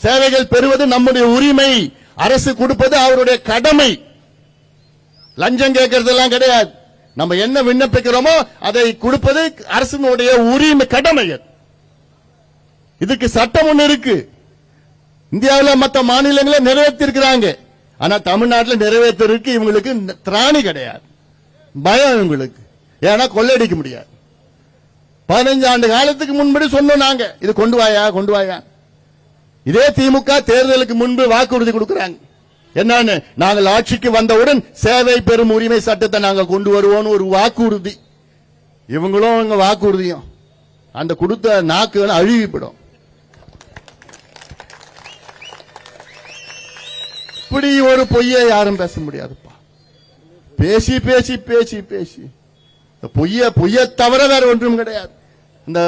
சேவைகள் பெறுவது நம்முடைய உரிமை. அரசு கொடுப்பது அவருடைய கடமை. லஞ்சம் கேட்கறதெல்லாம் கிடையாது. நம்ம என்ன விண்ணப்பிக்கிறோமோ அதை கொடுப்பது அரசினுடைய உரிமை கடமை இதுக்கு சட்டம் ஒண்ணு இருக்கு. இந்தியாவில் மற்ற மாநிலங்களில் நிறைவேற்றிருக்கிறாங்க. ஆனா தமிழ்நாட்டில் நிறைவேற்றிருக்கு இவங்களுக்கு திராணி கிடையாது. பயம் இவங்களுக்கு. ஏன்னா கொள்ளையடிக்க முடியாது. பதினஞ்சு ஆண்டு காலத்துக்கு முன்படி சொன்னோம் நாங்க. இது கொண்டு வாயா கொண்டு வாயா. இதே திமுக தேர்தலுக்கு முன்பு வாக்குறுதி கொடுக்கிறாங்க. என்னன்னு? நாங்கள் ஆட்சிக்கு வந்தவுடன் சேவை பெறும் உரிமை சட்டத்தை நாங்கள் கொண்டு வருவோம்னு ஒரு வாக்குறுதி. இவங்களும் அவங்க வாக்குறுதியும். அந்த கொடுத்த நாக்குகள் அழுகிப்படும் இப்படி ஒரு பொய்யை யாரும் பேச முடியாதுப்பா. பேசி பேசி பேசி பேசி. இந்த பொய்ய பொய்ய தவிர வேற ஒன்றும் கிடையாது. இந்த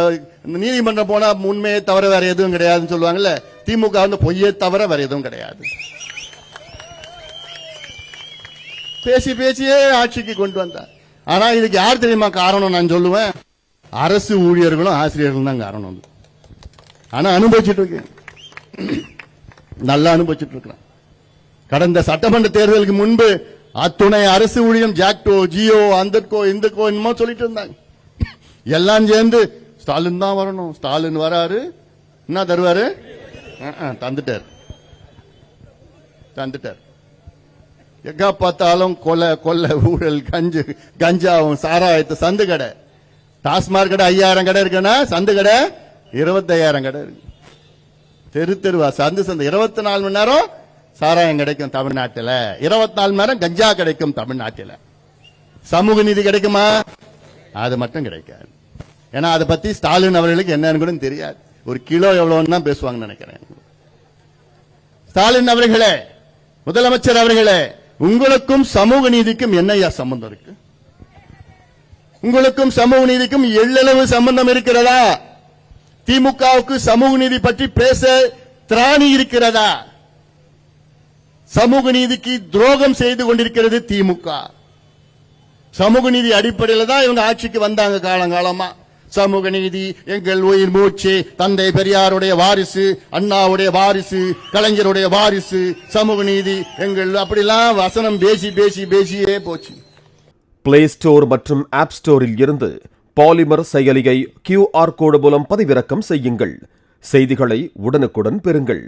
இந்த நீதிமன்றம் போனா உண்மையை தவிர வேற எதுவும் கிடையாதுன்னு சொல்லுவாங்கல்ல திமுக வந்து பொய்யே தவிர வேற எதுவும் கிடையாது. பேசி பேசியே ஆட்சிக்கு கொண்டு வந்தார். ஆனா இதுக்கு யார் தெரியுமா காரணம் நான் சொல்லுவேன்? அரசு ஊழியர்களும் ஆசிரியர்களும் தான் காரணம் ஆனா அனுபவிச்சுட்டு இருக்கேன் நல்லா அனுபவிச்சுட்டு இருக்கிறேன் கடந்த சட்டமன்ற தேர்தலுக்கு முன்பு அத்துணை அரசு ஊழியம் ஜாக்டோ ஜியோ அந்தக்கோ இந்தக்கோ என்னமோ சொல்லிட்டு இருந்தாங்க. எல்லாம் சேர்ந்து ஸ்டாலின் தான் வரணும். ஸ்டாலின் வராரு. என்ன தருவாரு? தந்துட்டார். தந்துட்டார். எங்க பார்த்தாலும் கொலை கொலை ஊழல் கஞ்சு கஞ்சாவும் சாராயத்து சந்து கடை. டாஸ்மாக் கடை ஐயாயிரம் கடை இருக்குன்னா சந்து கடை இருபத்தையாயிரம் கடை இருக்கு. தெரு தெருவா சந்து சந்து. இருபத்தி நாலு மணி நேரம் சாராயம் கிடைக்கும் தமிழ்நாட்டில். இருபத்தி நாலு மணி நேரம் கஞ்சா கிடைக்கும் தமிழ்நாட்டில். சமூக நீதி கிடைக்குமா? அது மட்டும் கிடைக்காது. ஏன்னா அதை பத்தி ஸ்டாலின் அவர்களுக்கு என்னன்னு கூட தெரியாது. ஒரு கிலோ எவ்வளவுன்னு தான் பேசுவாங்கன்னு நினைக்கிறேன். ஸ்டாலின் அவர்களே முதலமைச்சர் அவர்களே உங்களுக்கும் சமூக நீதிக்கும் என்னையா சம்பந்தம் இருக்கு? உங்களுக்கும் சமூக நீதிக்கும் எள்ளளவு சம்பந்தம் இருக்கிறதா? திமுகவுக்கு சமூக நீதி பற்றி பேச திராணி இருக்கிறதா? சமூக நீதிக்கு துரோகம் செய்து கொண்டிருக்கிறது திமுக. சமூக நீதி அடிப்படையில் தான் இவங்க ஆட்சிக்கு வந்தாங்க காலங்காலமா. சமூக நீதி எங்கள் உயிர் மூச்சு தந்தை பெரியாருடைய வாரிசு அண்ணாவுடைய வாரிசு கலைஞருடைய வாரிசு சமூக நீதி எங்கள் அப்படிலாம் வசனம் பேசி பேசி பேசியே போச்சு. பிளே ஸ்டோர் மற்றும் ஆப் ஸ்டோரில் இருந்து பாலிமர் செயலியை கியூஆர் கோடு மூலம் பதிவிறக்கம் செய்யுங்கள். செய்திகளை உடனுக்குடன் பெறுங்கள்.